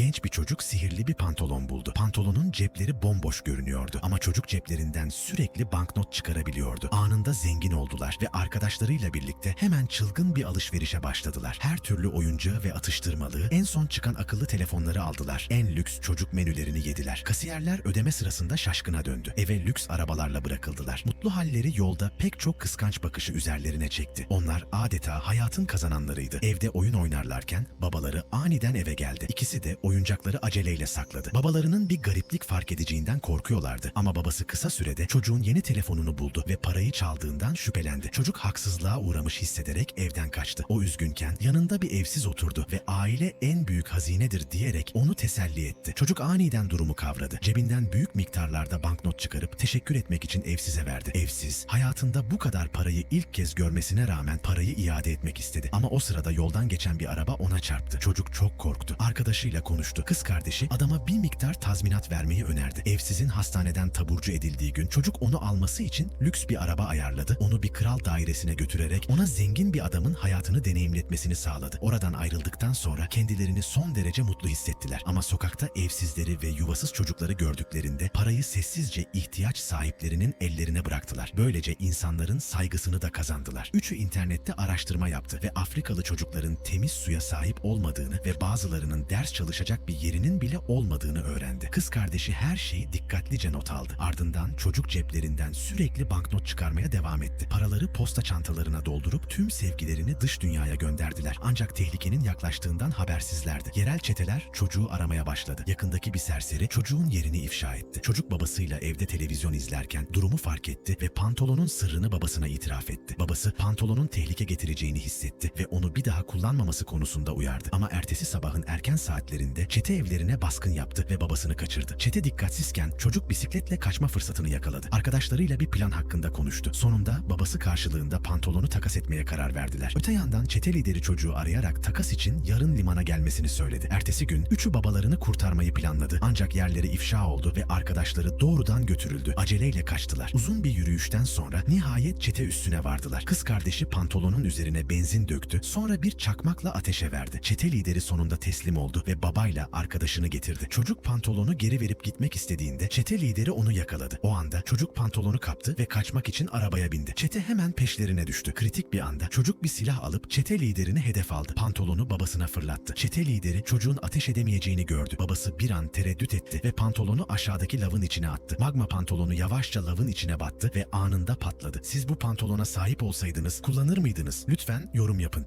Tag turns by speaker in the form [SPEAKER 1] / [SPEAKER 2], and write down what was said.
[SPEAKER 1] genç bir çocuk sihirli bir pantolon buldu. Pantolonun cepleri bomboş görünüyordu ama çocuk ceplerinden sürekli banknot çıkarabiliyordu. Anında zengin oldular ve arkadaşlarıyla birlikte hemen çılgın bir alışverişe başladılar. Her türlü oyuncağı ve atıştırmalığı, en son çıkan akıllı telefonları aldılar. En lüks çocuk menülerini yediler. Kasiyerler ödeme sırasında şaşkına döndü. Eve lüks arabalarla bırakıldılar. Mutlu halleri yolda pek çok kıskanç bakışı üzerlerine çekti. Onlar adeta hayatın kazananlarıydı. Evde oyun oynarlarken babaları aniden eve geldi. İkisi de oyuncakları aceleyle sakladı. Babalarının bir gariplik fark edeceğinden korkuyorlardı. Ama babası kısa sürede çocuğun yeni telefonunu buldu ve parayı çaldığından şüphelendi. Çocuk haksızlığa uğramış hissederek evden kaçtı. O üzgünken yanında bir evsiz oturdu ve aile en büyük hazinedir diyerek onu teselli etti. Çocuk aniden durumu kavradı. Cebinden büyük miktarlarda banknot çıkarıp teşekkür etmek için evsize verdi. Evsiz hayatında bu kadar parayı ilk kez görmesine rağmen parayı iade etmek istedi. Ama o sırada yoldan geçen bir araba ona çarptı. Çocuk çok korktu. Arkadaşıyla konuştu. Kız kardeşi adama bir miktar tazminat vermeyi önerdi. Evsizin hastaneden taburcu edildiği gün çocuk onu alması için lüks bir araba ayarladı. Onu bir kral dairesine götürerek ona zengin bir adamın hayatını deneyimletmesini sağladı. Oradan ayrıldıktan sonra kendilerini son derece mutlu hissettiler. Ama sokakta evsizleri ve yuvasız çocukları gördüklerinde parayı sessizce ihtiyaç sahiplerinin ellerine bıraktılar. Böylece insanların saygısını da kazandılar. Üçü internette araştırma yaptı ve Afrikalı çocukların temiz suya sahip olmadığını ve bazılarının ders çalışacak bir yerinin bile olmadığını öğrendi. Kız kardeşi her şeyi dikkatlice not aldı. Ardından çocuk ceplerinden sürekli banknot çıkarmaya devam etti. Paraları posta çantalarına doldurup tüm sevgilerini dış dünyaya gönderdiler. Ancak tehlikenin yaklaştığından habersizlerdi. Yerel çeteler çocuğu aramaya başladı. Yakındaki bir serseri çocuğun yerini ifşa etti. Çocuk babasıyla evde televizyon izlerken durumu fark etti ve pantolonun sırrını babasına itiraf etti. Babası pantolonun tehlike getireceğini hissetti ve onu bir daha kullanmaması konusunda uyardı. Ama ertesi sabahın erken saatlerinde çete evlerine baskın yaptı ve babasını kaçırdı. Çete dikkatsizken çocuk bisikletle kaçma fırsatını yakaladı. Arkadaşlarıyla bir plan hakkında konuştu. Sonunda babası karşılığında pantolonu takas etmeye karar verdiler. Öte yandan çete lideri çocuğu arayarak takas için yarın limana gelmesini söyledi. Ertesi gün üçü babalarını kurtarmayı planladı. Ancak yerleri ifşa oldu ve arkadaşları doğrudan götürüldü. Aceleyle kaçtılar. Uzun bir yürüyüşten sonra nihayet çete üstüne vardılar. Kız kardeşi pantolonun üzerine benzin döktü. Sonra bir çakmakla ateşe verdi. Çete lideri sonunda teslim oldu ve babayla arkadaşını getirdi. Çocuk pantolonu geri verip gitmek istediğinde çete lideri onu yakaladı. O anda çocuk pantolonu kaptı ve kaçmak için arabaya bindi. Çete hemen peşlerine düştü. Kritik bir anda çocuk bir silah alıp çete liderini hedef aldı. Pantolonu babasına fırlattı. Çete lideri çocuğun ateş edemeyeceğini gördü. Babası bir an tereddüt etti ve pantolonu aşağıdaki lavın içine attı. Magma pantolonu yavaşça lavın içine battı ve anında patladı. Siz bu pantolona sahip olsaydınız kullanır mıydınız? Lütfen yorum yapın.